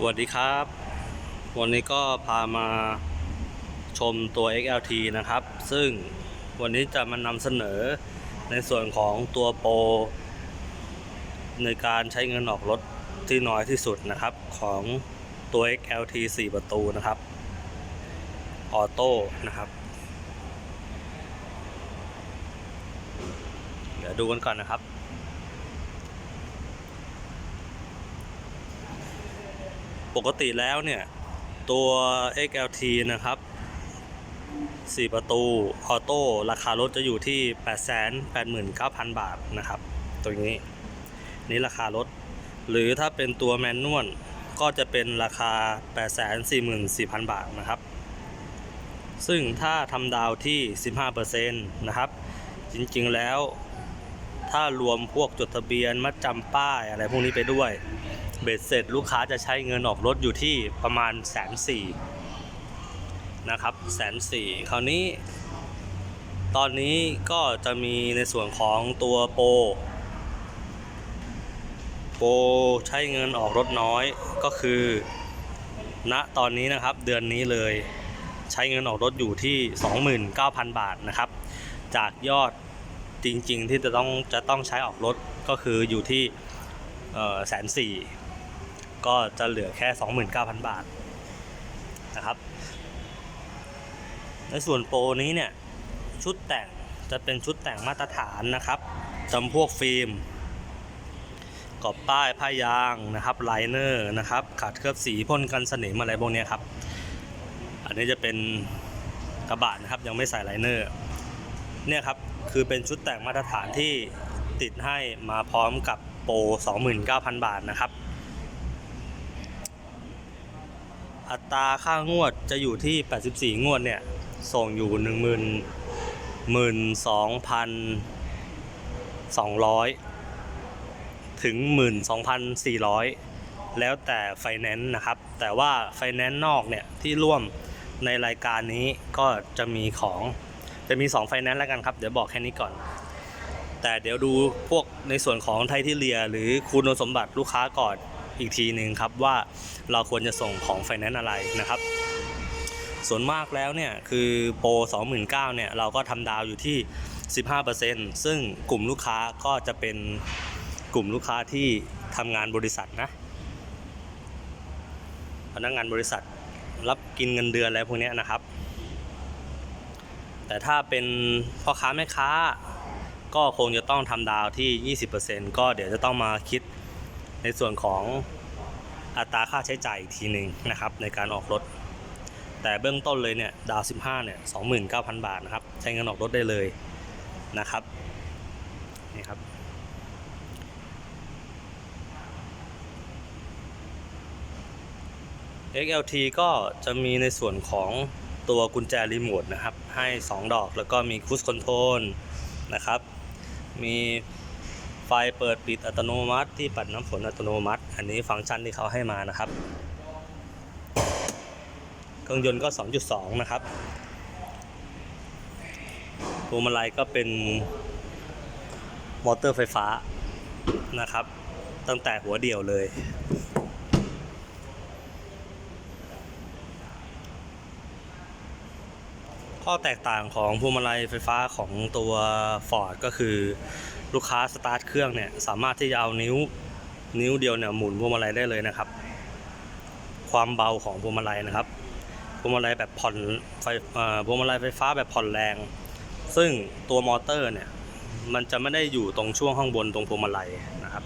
สวัสดีครับ วันนี้ก็พามาชมตัว XLT นะครับ ซึ่งวันนี้จะมานำเสนอในส่วนของตัวโปรในการใช้เงินออกรถที่น้อยที่สุดนะครับ ของตัว XLT 4 ประตูนะครับ ออโต้นะครับ เดี๋ยวดูกันก่อนนะครับ ปกติแล้วเนี่ย ตัว XLT นะครับ 4 ประตูออโต้ราคารถจะอยู่ที่ 889,000 บาทนะครับ ตัวนี้ นี่ราคารถ หรือถ้าเป็นตัวแมนนวลก็จะเป็นราคา 844,000 บาทนะครับ ซึ่งถ้าทำดาวที่ 15%นะครับ จริงๆแล้ว ถ้ารวมพวกจดทะเบียนมัดจำป้ายอะไรพวกนี้ไปด้วย เบ็ดเสร็จลูกค้าจะใช้เงินออกรถอยู่ที่ประมาณแสนสี่นะครับแสนสี่คราวนี้ ตอนนี้ก็จะมีในส่วนของตัวโปรโปรใช้เงินออกรถน้อยก็คือณตอนนี้นะครับเดือนนี้เลยใช้เงินออกรถอยู่ที่ 29,000 บาทนะครับ จากยอดจริงๆที่จะต้องจะต้องใช้ออกรถก็คืออยู่ที่แสนสี่ ก็จะเหลือแค่ 29,000 บาทนะครับ ในส่วนโปรนี้เนี่ย ชุดแต่งจะเป็นชุดแต่งมาตรฐานนะครับจำพวกฟิล์มกรอบป้ายผ้ายางนะครับไลเนอร์นะครับขัดเคลือบสีพ่นกันสนิมอะไรพวกนี้ครับ อันนี้จะเป็นกระบะนะครับยังไม่ใส่ไลเนอร์เนี่ยครับคือเป็นชุดแต่งมาตรฐานที่ติดให้มาพร้อมกับโปร 29,000 บาทนะครับ อัตราค่างวดจะอยู่ที่ 84 งวดเนี่ย ส่งอยู่ 1 0 0 0 0 12,200 ถึง 12,400 แล้วแต่ไฟแนนซ์นะครับ แต่ว่าไฟแนนซ์นอกเนี่ย ที่ร่วมในรายการนี้ก็จะมีของจะมี 2 ไฟแนนซ์แล้วกันครับ เดี๋ยวบอกแค่นี้ก่อน แต่เดี๋ยวดูพวกในส่วนของไทยที่เลีย หรือคุณสมบัติลูกค้าก่อน อีกทีหนึ่งครับว่าเราควรจะส่งของไฟแนนซ์อะไรนะครับ ส่วนมากแล้วเนี่ยคือโปร 29,000เนี่ยเราก็ทำดาวอยู่ที่ 15%ซึ่งกลุ่มลูกค้าก็จะเป็นกลุ่มลูกค้าที่ทำงานบริษัทนะพนักงานบริษัทรับกินเงินเดือนอะไรพวกนี้นะครับ แต่ถ้าเป็นพ่อค้าแม่ค้าก็คงจะต้องทำดาวที่ 20%ก็เดี๋ยวจะต้องมาคิด ในส่วนของอัตราค่าใช้จ่ายอีกทีหนึ่งนะครับในการออกรถ แต่เบื้องต้นเลยเนี่ยดาว15เนี่ย29,000บาทนะครับ ใช้เงินออกรถได้เลยนะครับนี่ครับ XLT ก็จะมีในส่วนของตัวกุญแจรีโมทนะครับ ให้ 2 ดอกแล้วก็มีคูสคอนโทรลนะครับ มี ไฟเปิดปิดอัตโนมัติ ที่ปัดน้ำฝนอัตโนมัติ อันนี้ฟังก์ชันที่เขาให้มานะครับ เครื่องยนต์ก็ 2.2 นะครับพวงมาลัยก็เป็นมอเตอร์ไฟฟ้านะครับ ตั้งแต่หัวเดี่ยวเลยข้อแตกต่างของพวงมาลัยไฟฟ้าของตัว Ford ก็คือ ลูกค้าสตาร์ทเครื่องเนี่ยสามารถที่จะเอานิ้วนิ้วเดียวเนี่ยหมุนพวงมาลัยได้เลยนะครับ ความเบาของพวงมาลัยนะครับพวงมาลัยแบบผ่อนไฟพวงมาลัยไฟฟ้าแบบผ่อนแรง ซึ่งตัวมอเตอร์เนี่ยมันจะไม่ได้อยู่ตรงช่วงข้างบนตรงพวงมาลัยนะครับ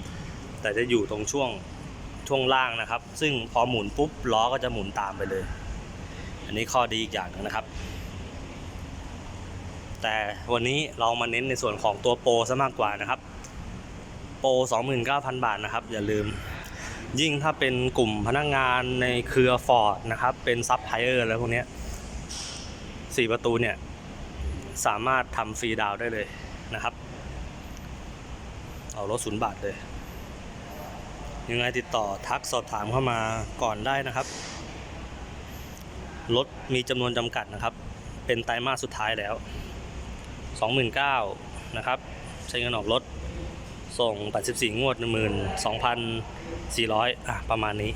แต่จะอยู่ตรงช่วงช่วงล่างนะครับ ซึ่งพอหมุนปุ๊บล้อก็จะหมุนตามไปเลย อันนี้ข้อดีอีกอย่างนึงนะครับ แต่วันนี้เรามาเน้นในส่วนของตัวโปรซะมากกว่านะครับ โปร 29,000 บาทนะครับ อย่าลืม ยิ่งถ้าเป็นกลุ่มพนักงงานในเครือ Ford นะครับ เป็นซับไพลเออร์อะไรพวกนี้สี่ประตูเนี่ย สามารถทำฟรีดาวน์ได้เลยนะครับ เอารถศูนย์บาทเลย ยังไงติดต่อทักสอบถามเข้ามาก่อนได้นะครับรถมีจำนวนจำกัดนะครับ เป็นไตรมาสสุดท้ายแล้ว 29,000นะครับ ใช้เงินออกรถ ส่ง 84 งวด 12,400 อะ ประมาณนี้